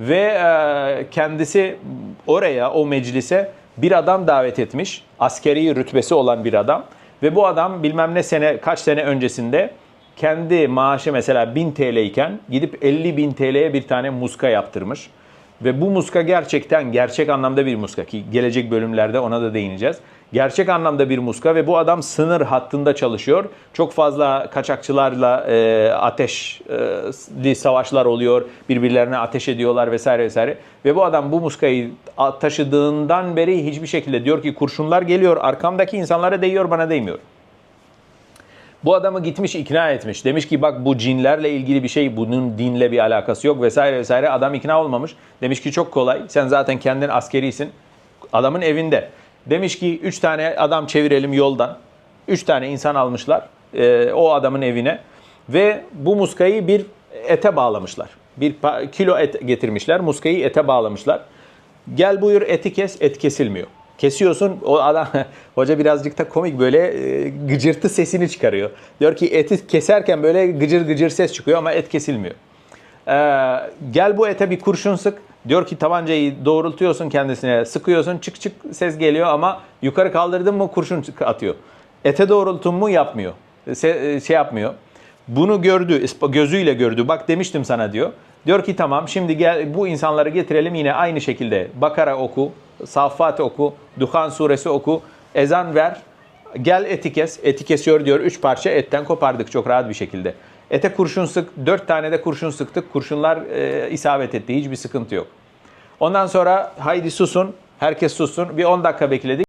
Ve e, kendisi oraya, o meclise bir adam davet etmiş. Askeri rütbesi olan bir adam. Ve bu adam bilmem ne sene, kaç sene öncesinde kendi maaşı mesela 1000 TL iken gidip 50 bin TL'ye bir tane muska yaptırmış. Ve bu muska gerçekten gerçek anlamda bir muska ki gelecek bölümlerde ona da değineceğiz. Gerçek anlamda bir muska ve bu adam sınır hattında çalışıyor. Çok fazla kaçakçılarla e, ateşli savaşlar oluyor. Birbirlerine ateş ediyorlar vesaire vesaire. Ve bu adam bu muskayı taşıdığından beri hiçbir şekilde diyor ki kurşunlar geliyor arkamdaki insanlara değiyor bana değmiyor. Bu adamı gitmiş ikna etmiş. Demiş ki bak bu cinlerle ilgili bir şey bunun dinle bir alakası yok vesaire vesaire. Adam ikna olmamış. Demiş ki çok kolay. Sen zaten kendin askerisin. Adamın evinde. Demiş ki 3 tane adam çevirelim yoldan. 3 tane insan almışlar e, o adamın evine. Ve bu muskayı bir ete bağlamışlar. Bir kilo et getirmişler. Muskayı ete bağlamışlar. Gel buyur eti kes, et kesilmiyor. Kesiyorsun, o adam, hoca birazcık da komik böyle e, gıcırtı sesini çıkarıyor. Diyor ki eti keserken böyle gıcır gıcır ses çıkıyor ama et kesilmiyor. Ee, gel bu ete bir kurşun sık. Diyor ki tabancayı doğrultuyorsun kendisine, sıkıyorsun, çık çık ses geliyor ama yukarı kaldırdın mı kurşun atıyor. Ete doğrultun mu yapmıyor. Se- şey yapmıyor. Bunu gördü, gözüyle gördü. Bak demiştim sana diyor. Diyor ki tamam şimdi gel bu insanları getirelim yine aynı şekilde. Bakara oku, Saffat oku, Duhan suresi oku, ezan ver. Gel eti kes. Eti kesiyor diyor. Üç parça etten kopardık çok rahat bir şekilde. Ete kurşun sık. Dört tane de kurşun sıktık. Kurşunlar e, isabet etti. Hiçbir sıkıntı yok. Ondan sonra haydi susun. Herkes sussun. Bir 10 dakika bekledik.